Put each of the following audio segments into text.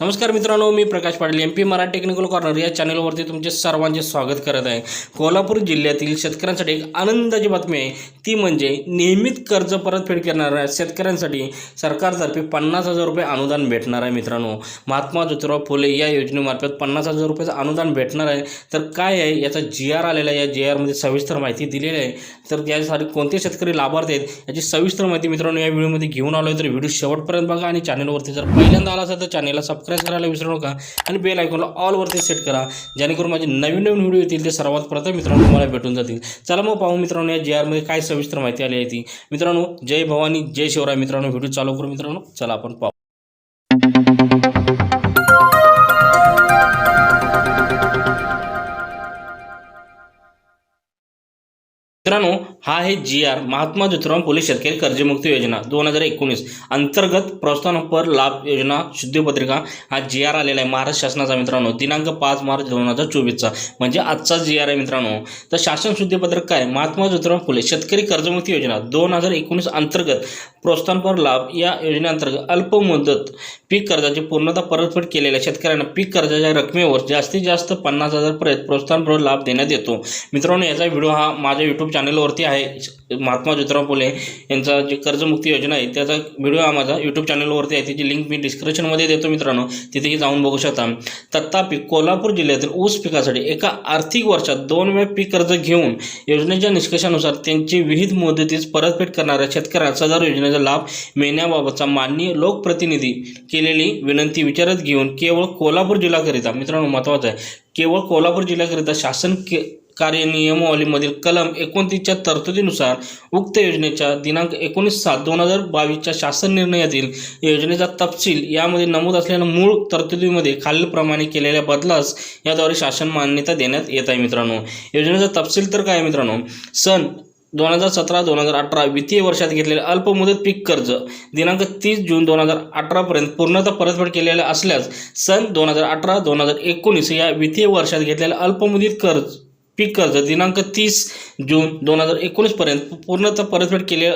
नमस्कार मित्रांनो मी Prakash Patil M P Marathi technical corner या चॅनलवरती तुमचे सर्वांचे स्वागत करत आहे. कोल्हापूर जिल्ह्यातील शेतकऱ्यांसाठी एक आनंदाची बातमी आहे. ती म्हणजे नियमित कर्ज परतफेड करणाऱ्या शेतकऱ्यांसाठी सरकारतर्फे पन्नास हजार रुपये अनुदान भेटणार आहे मित्रांनो. महात्मा ज्योतिराव फुले या योजनेमार्फत पन्नास हजार रुपयाचं अनुदान भेटणार आहे. तर काय आहे? याचा जी आर आलेला आहे. या जी आरमध्ये सविस्तर माहिती दिलेली आहे. तर यासाठी कोणते शेतकरी लाभार्थी आहेत याची सविस्तर माहिती मित्रांनो या व्हिडिओमध्ये घेऊन आलो आहे तर व्हिडिओ शेवटपर्यंत बघा आणि चॅनलवरती जर पहिल्यांदा आला असेल तर चॅनलला सबस्क्राईब करायला विसरू नका आणि बेल आयकॉनला ऑलवरती सेट करा. जेणेकरून माझे नवीन नवीन व्हिडिओ येतील ते सर्वात प्रथम मित्रांनो तुम्हाला भेटून जातील. चला मग पाहू मित्रांनो या जी आरमध्ये काय सविस्तर माहिती आली आहे ती. मित्रांनो जय भवानी जय शिवराय मित्रांनो व्हिडिओ चालू करू मित्रांनो. चला आपण पाहू. मित्रांनो हा आहे जी आर महात्मा ज्योतिराव फुले शेतकरी कर्जमुक्ती योजना दोन हजार एकोणीस. अंतर्गत प्रोत्साहनपर लाभ योजना शुद्धपत्रिका हा जी आर आलेला आहे महाराष्ट्र शासनाचा मित्रांनो. दिनांक पाच मार्च दोन हजार चोवीसचा. म्हणजे आजचा जी आर आहे मित्रांनो. तर शासन शुद्धपत्रक काय? महात्मा ज्योतिराव फुले शेतकरी कर्जमुक्ती योजना दोन हजार एकोणीस अंतर्गत प्रोत्साहनपर लाभ या योजनेअंतर्गत अल्प मुदत पीक कर्जाची पूर्णतः परतफेड केलेल्या शेतकऱ्यांना पीक कर्जाच्या रकमेवर जास्तीत जास्त पन्नास हजारपर्यंत प्रोत्साहनपर लाभ देण्यात येतो. मित्रांनो याचा व्हिडिओ हा माझ्या यूट्यूब चॅनलवरती आहे. महात्मा ज्योतिराव फुले यांचा जे कर्जमुक्ती योजना आहे त्याचा व्हिडिओ हा माझा यूट्यूब चॅनलवरती आहे. त्याची लिंक मी डिस्क्रिप्शनमध्ये देतो मित्रांनो. तिथेही जाऊन बघू शकता. तथापि कोल्हापूर जिल्ह्यातील ऊस पिकासाठी एका आर्थिक वर्षात दोन वेळा पीक कर्ज घेऊन योजनेच्या निष्कर्षानुसार त्यांची विहित मुदतीस परतफेड करणाऱ्या शेतकऱ्यांना सदर योजनेचा लाभ मिळण्याबाबतचा माननीय लोकप्रतिनिधी केलेली विनंती विचारात घेऊन केवळ कोल्हापूर जिल्ह्याकरिता मित्रांनो महत्त्वाचं आहे. केवळ कोल्हापूर जिल्ह्याकरिता शासन के कार्य नियमावलीमधील कलम एकोणतीसच्या तरतुदीनुसार उक्त योजनेच्या दिनांक एकोणीस सात दोन हजार बावीसच्या शासन निर्णयातील योजनेचा तपशील यामध्ये नमूद असलेल्या मूळ तरतुदीमध्ये खालीलप्रमाणे केलेल्या बदलास याद्वारे शासन मान्यता देण्यात येत आहे मित्रांनो. योजनेचा तपशील तर काय आहे मित्रांनो? सन दोन हजार सतरा दोन हजार अठरा वित्तीय वर्षात घेतलेले अल्पमुदत पीक कर्ज दिनांक तीस जून दोन हजार अठरापर्यंत पूर्णतः परतफेड केलेले असल्यास सन दोन हजार अठरा दोन हजार एकोणीस या वित्तीय वर्षात घेतलेले अल्पमुदत कर्ज पीक कर्ज दिनांक तीस जून दोन हजार एकोणीसपर्यंत पूर्णतः परतफेड केले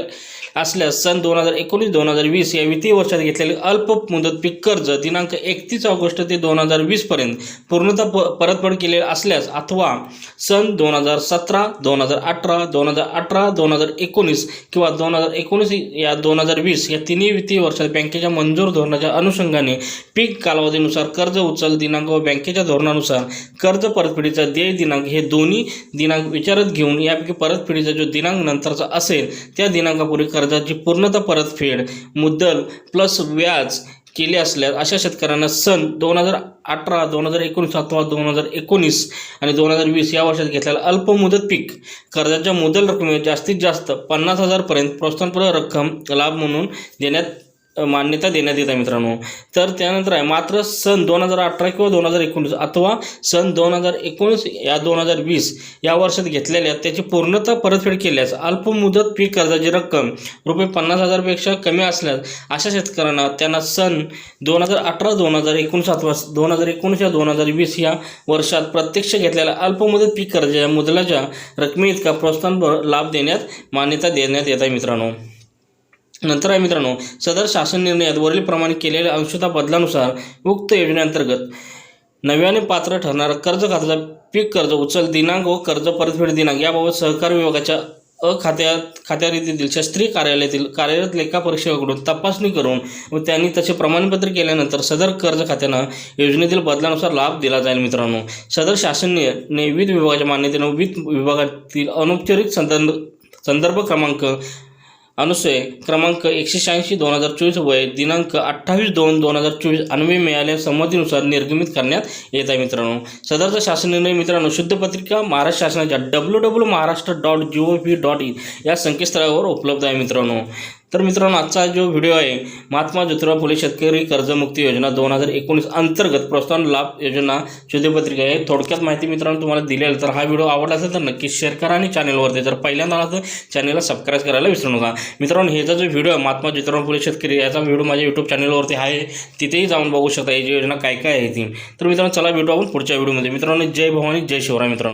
असल्यास सन दोन हजार एकोणीस दोन हजार वीस या वित्तीय वर्षात घेतलेले अल्प मुदत पीक कर्ज दिनांक एकतीस ऑगस्ट ते दोन हजार वीसपर्यंत पूर्णतः प परतफेड केले असल्यास अथवा सन दोन हजार सतरा दोन हजार अठरा दोन हजार अठरा दोन हजार एकोणीस किंवा दोन हजार एकोणीस या दोन हजार वीस या तिन्ही वित्तीय वर्षात बँकेच्या मंजूर धोरणाच्या अनुषंगाने पीक कालावधीनुसार कर्ज उचल दिनांक व बँकेच्या धोरणानुसार कर्ज परतफेडीचा देय दिनांक हे दोन्ही दिनांक विचारात घेऊन यापैकी परतफेडीचा जो दिनांक नंतरचा असेल त्या दिनांकापूर्वी कर्जाची पूर्णतः परतफेड मुद्दल प्लस व्याज केले असल्यास अशा शेतकऱ्यांना सन दोन हजार अठरा दोन हजार एकोणीस अथवा दोन हजार एकोणीस आणि दोन हजार वीस या वर्षात घेतलेला अल्पमुदत पीक कर्जाच्या मुदल रकमेवर जास्तीत जास्त पन्नास हजारपर्यंत प्रोत्साहनपर रक्कम लाभ म्हणून देण्यात मान्यता देण्यात येत आहे मित्रांनो. तर त्यानंतर आहे मात्र सन दोन हजार अठरा किंवा दोन हजार एकोणीस अथवा सन दोन हजार एकोणीस या दोन हजार वीस या वर्षात घेतलेल्या त्याची पूर्णतः परतफेड केल्यास अल्पमुदत पीक कर्जाची रक्कम रुपये पन्नास हजारपेक्षा कमी असल्यास अशा शेतकऱ्यांना त्यांना सन दोन हजार अठरा दोन हजार एकोणीस अथवा दोन हजार एकोणीस या दोन हजार वीस या वर्षात प्रत्यक्ष घेतलेल्या अल्पमुदत पीक कर्जाच्या मुदलाच्या रकमेइतका प्रोत्साहन लाभ देण्यात मान्यता देण्यात येत आहे मित्रांनो. नंतर आहे मित्रांनो सदर शासन निर्णयात वरीलप्रमाणे केलेल्या अंशता बदलानुसार उक्त योजनेअंतर्गत नव्याने पात्र ठरणारा कर्ज खात्याचा पीक कर्ज उचल दिनांक व कर्ज परतफेड दिनांक याबाबत सहकार विभागाच्या अखात्यात खात्यारीतील शास्त्रीय कार्यालयातील कार्यरत लेखापरीक्षकाकडून तपासणी करून व त्यांनी तसे प्रमाणपत्र केल्यानंतर सदर कर्ज खात्यानं योजनेतील बदलानुसार लाभ दिला जाईल मित्रांनो. सदर शासनने विविध विभागाच्या मान्यतेनं विविध विभागातील अनौपचारिक संदर्भ संदर्भ क्रमांक अनुसय क्रमांक एकशे शहाऐंशी दोन हजार चोवीस वय दिनांक अठ्ठावीस दोन दोन हजार चोवीस अन्वय मिळाल्या संमतीनुसार निर्गमित करण्यात येत आहे मित्रांनो. सदरचा शासन निर्णय मित्रांनो शुद्ध पत्रिका महाराष्ट्र शासनाच्या W W Maharashtra dot G O V dot in या संकेतस्थळावर उपलब्ध आहे मित्रांनो. तर मित्रांनो आजचा जो व्हिडिओ आहे महात्मा ज्योतिराव फुले शेतकरी कर्जमुक्ती योजना दोन हजार एकोणीस अंतर्गत प्रोत्साहन लाभ योजना शुद्धपत्रिका आहे. थोडक्यात माहिती मित्रांनो तुम्हाला दिली तर हा व्हिडिओ आवडला असेल तर नक्की शेअर करा आणि चॅनलवरती जर पहिल्यांदा आला तर चॅनलला सबस्क्राईब करायला विसरू नका. मित्रांनो ह्याचा जो व्हिडिओ आहे महात्मा ज्योतिराव फुले शेतकरी याचा व्हिडिओ माझ्या यूट्यूब चॅनलवरती आहे. तिथेही जाऊन बघू शकता याची योजना काय काय आहे ती. तर मित्रांनो चला भेटू आपण पुढच्या व्हिडिओमध्ये मित्रांनो जय भवानी जय शिवराय मित्रांनो.